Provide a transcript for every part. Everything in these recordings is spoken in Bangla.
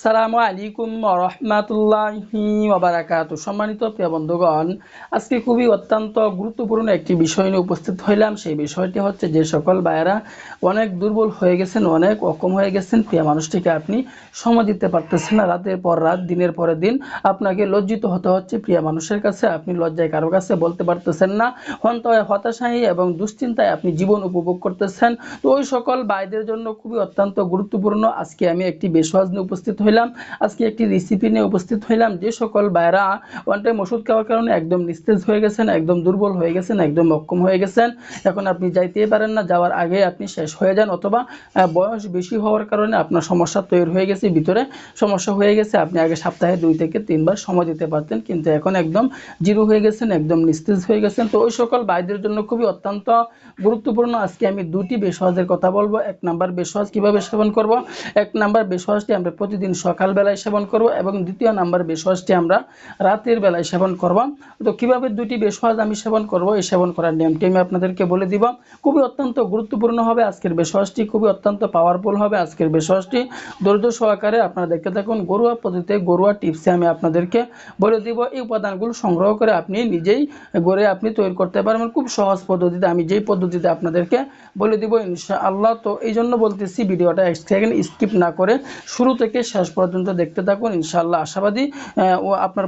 আসসালামু আলাইকুম রহমাতুল্লাহি ওবারাকাত সম্মানিত প্রিয় বন্ধুগণ, আজকে খুবই অত্যন্ত গুরুত্বপূর্ণ একটি বিষয় নিয়ে উপস্থিত হইলাম। সেই বিষয়টি হচ্ছে যে সকল ভাইয়েরা অনেক দুর্বল হয়ে গেছেন, অনেক অকম হয়ে গেছেন। প্রিয় মানুষটিকে আপনি সময় দিতে পারতেছেন না। রাতের পর রাত, দিনের পরে দিন আপনাকে লজ্জিত হতে হচ্ছে। প্রিয় মানুষের কাছে আপনি লজ্জায় কারও কাছে বলতে পারতেছেন না। হন্ত হতাশাহী এবং দুশ্চিন্তায় আপনি জীবন উপভোগ করতেছেন। তো ওই সকল ভাইদের জন্য খুবই অত্যন্ত গুরুত্বপূর্ণ আজকে আমি একটি বেশওয়াজ নিয়ে উপস্থিত হইলাম। আজকে একটি রেসিপি নিয়ে উপস্থিত হইলাম। যে সকল ভাইরা ওয়ান টাইম ওষুধ খাওয়ার কারণে একদম নিস্তেজ হয়ে গেছেন, একদম দুর্বল হয়ে গেছেন, একদম অক্ষম হয়ে গেছেন। এখন আপনি যাইতেই পারেন না, যাওয়ার আগে আপনি শেষ হয়ে যান অথবা বয়স বেশি হওয়ার কারণে আপনার সমস্যা তৈরি হয়ে গেছে, ভিতরে সমস্যা হয়ে গেছে। আপনি আগে সপ্তাহে দুই থেকে তিনবার সময় দিতে পারতেন, কিন্তু এখন একদম জিরো হয়ে গেছেন, একদম নিস্তেজ হয়ে গেছেন। তো ওই সকল ভাইদের জন্য খুবই অত্যন্ত গুরুত্বপূর্ণ আজকে আমি দুটি বেসওয়াজের কথা বলব। এক নাম্বার বেসওয়াজ কীভাবে সেবন করব? এক নাম্বার বেসওয়াজটি আমরা প্রতিদিন সকালবেলায় সেবন করব এবং দ্বিতীয় নাম্বার বেসওয়াজটি আমরা রাতের বেলায় সেবন করব। তো কীভাবে দুটি বেসওয়াজ আমি সেবন করব, এই সেবন করার নিয়মটি আমি আপনাদেরকে বলে দিব। খুবই অত্যন্ত গুরুত্বপূর্ণ হবে আজকের বেসওয়াজটি, খুবই অত্যন্ত পাওয়ারফুল হবে আজকের বেসওয়াজটি। ধৈর্য সহকারে আপনারা দেখতে থাকুন গরুয়া পদ্ধতিতে গরুয়া টিপসে আমি আপনাদেরকে বলে দিব। এই উপাদানগুলো সংগ্রহ করে আপনি নিজেই গড়ে আপনি তৈরি করতে পারবেন। খুব সহজ পদ্ধতিতে আমি যেই পদ্ধতিতে আপনাদেরকে বলে দিব ইনশাআল্লাহ। তো এই জন্য বলতেছি, ভিডিওটা এক স্কিপ না করে শুরু থেকে শেষ পর্যন্ত দেখতে থাকুন। ইনশাআল্লাহ আশাবাদী ও আপনার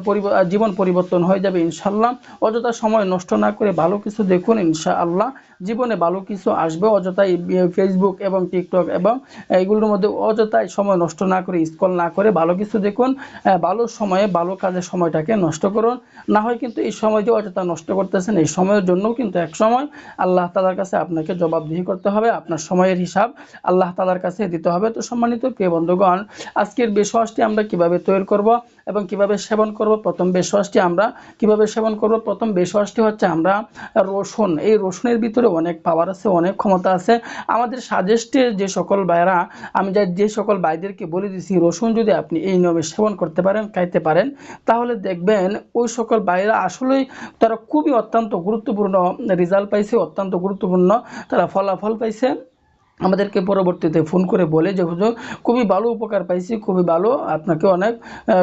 জীবন পরিবর্তন হয়ে যাবে ইনশাআল্লাহ। অযথা সময় নষ্ট না করে ভালো কিছু দেখুন ইনশাআল্লাহ। জীবনে ভালো কিছু আসবে অযথাই ফেসবুক এবং টিকটক এবং এইগুলোর মধ্যে অযথাই সময় নষ্ট না করে স্কল না করে ভালো কিছু দেখুন। ভালো সময়ে ভালো কাজে সময়টাকে নষ্ট করুন। না হয় কিন্তু এই সময় যে অযথা নষ্ট করতেছেন, এই সময়ের জন্য কিন্তু এক সময় আল্লাহ তালার কাছে আপনাকে জবাবদিহি করতে হবে। আপনার সময়ের হিসাব আল্লাহ তালার কাছে দিতে হবে। তো সম্মানিত প্রিয় বন্ধুগণ আজকের বেশওয়াজটি আমরা কীভাবে তৈরি করব এবং কীভাবে সেবন করব? প্রথম বেশওয়াজটি আমরা কীভাবে সেবন করব? প্রথম বেশওয়াজটি হচ্ছে আমরা রসুন। এই রসুনের ভিতরে অনেক পাওয়ার আছে, অনেক ক্ষমতা আছে। আমাদের সাজেস্টের যে সকল ভাইরা আমি যা যে সকল ভাইদেরকে বলে দিছি, রসুন যদি আপনি এই নিয়মে সেবন করতে পারেন, খাইতে পারেন, তাহলে দেখবেন ওই সকল ভাইরা আসলেই তারা খুবই অত্যন্ত গুরুত্বপূর্ণ রেজাল্ট পাইছে, অত্যন্ত গুরুত্বপূর্ণ তারা ফলাফল পাইছে। আমাদেরকে পরবর্তীতে ফোন করে বলে যে, হুজুর, খুবই ভালো উপকার পাইছি, খুবই ভালো। আপনাকে অনেক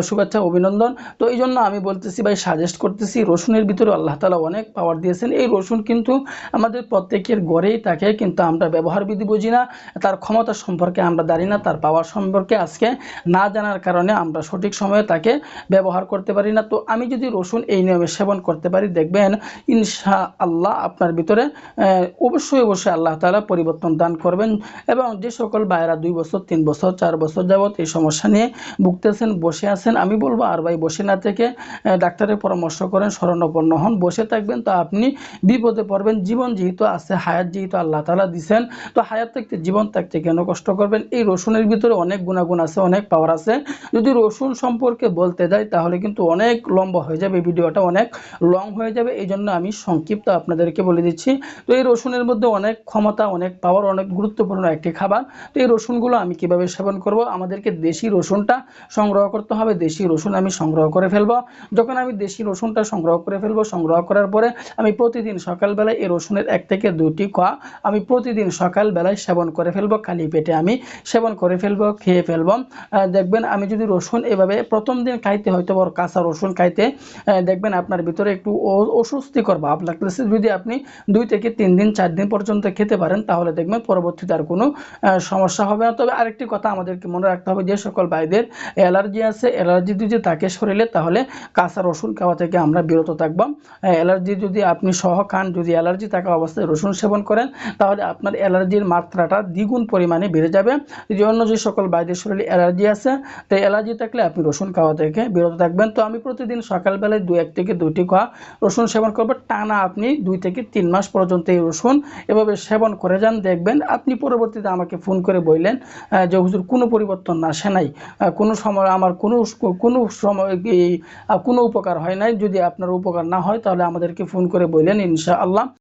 শুভেচ্ছা, অভিনন্দন। তো এই জন্য আমি বলতেছি, ভাই সাজেস্ট করতেছি, রসুনের ভিতরে আল্লাহ তালা অনেক পাওয়ার দিয়েছেন। এই রসুন কিন্তু আমাদের প্রত্যেকের গড়েই থাকে, কিন্তু আমরা ব্যবহার বিধি বুঝি না। তার ক্ষমতা সম্পর্কে আমরা জানি না, তার পাওয়ার সম্পর্কে আজকে না জানার কারণে আমরা সঠিক সময়ে তাকে ব্যবহার করতে পারি না। তো আমি যদি রসুন এই নিয়মে সেবন করতে পারি, দেখবেন ইনশা আল্লাহ আপনার ভিতরে অবশ্যই অবশ্যই আল্লাহ তালা পরিবর্তন দান করবেন। এবং যে সকল ভাইয়েরা দুই বছর, তিন বছর, চার বছর যাবত এই সমস্যা নিয়ে ভুগতেছেন, বসে আছেন, আমি বলব, আর ভাই, বসে না থেকে ডাক্তারের পরামর্শ করেন, শরণাপন্ন হন, বসে থাকবেন, তো আপনি বিপদে পড়বেন, জীবন যেহেতু আছে, হায়াত যেহেতু আল্লাহ তালা দিছেন, তো হায়াত থাকতে, জীবন থাকতে কেন কষ্ট করবেন? এই রসুনের ভিতরে অনেক গুণাগুণ আছে, অনেক পাওয়ার আছে। যদি রসুন সম্পর্কে বলতে যাই, তাহলে কিন্তু অনেক লম্বা হয়ে যাবে, ভিডিওটা অনেক লং হয়ে যাবে এই জন্য আমি সংক্ষিপ্ত আপনাদেরকে বলে দিচ্ছি। তো এই রসুনের মধ্যে অনেক ক্ষমতা, অনেক পাওয়ার অনেক গুরুত্বপূর্ণ একটি খাবার। তো এই রসুনগুলো আমি কীভাবে সেবন করব? আমাদেরকে দেশি রসুনটা সংগ্রহ করতে হবে। দেশি রসুন আমি সংগ্রহ করে ফেলব। যখন আমি দেশি রসুনটা সংগ্রহ করে ফেলব, সংগ্রহ করার পরে আমি প্রতিদিন সকালবেলায় এই রসুনের এক থেকে দুটি কোয়া আমি প্রতিদিন সকালবেলায় সেবন করে ফেলব। খালি পেটে আমি সেবন করে ফেলব, খেয়ে ফেলব। দেখবেন আমি যদি রসুন এভাবে প্রথম দিন খাইতে হয়তো বড় কাঁচা রসুন খাইতে দেখবেন আপনার ভিতরে একটু অস্বস্তিকর ভাব লাগতেছে। যদি আপনি দুই থেকে তিন দিন, চার দিন পর্যন্ত খেতে পারেন, তাহলে দেখবেন পরবর্তীতে আর কোনো সমস্যা হবে না। তবে আরেকটি কথা আমাদেরকে মনে রাখতে হবে যে, সকল ভাইদের অ্যালার্জি আছে। অ্যালার্জি যদি থাকে শরীরে, তাহলে কাঁচা রসুন খাওয়া থেকে আমরা বিরত থাকব। অ্যালার্জি যদি আপনি সহ খান, যদি অ্যালার্জি থাকা অবস্থায় রসুন সেবন করেন, তাহলে আপনার অ্যালার্জির মাত্রাটা দ্বিগুণ পরিমাণে বেড়ে যাবে। যদি অন্য যে সকল ভাইদের শরীরে অ্যালার্জি আছে তো অ্যালার্জি থাকলে আপনি রসুন খাওয়া থেকে বিরত থাকবেন। তো আমি প্রতিদিন সকালবেলায় দু এক থেকে দুটি খাওয়া রসুন সেবন করব। টানা আপনি দুই থেকে তিন মাস পর্যন্ত এই রসুন এভাবে সেবন করে যান, দেখবেন আপনি পরবর্তীতে আমাকে ফোন করে বললেন যে হুজুর কোনো পরিবর্তন না সে নাই। কোনো সময় আমার কোনো কোনো সময় কোনো উপকার হয় নাই। যদি আপনার উপকার না হয়, তাহলে আমাদেরকে ফোন করে বললেন ইনশাআল্লাহ।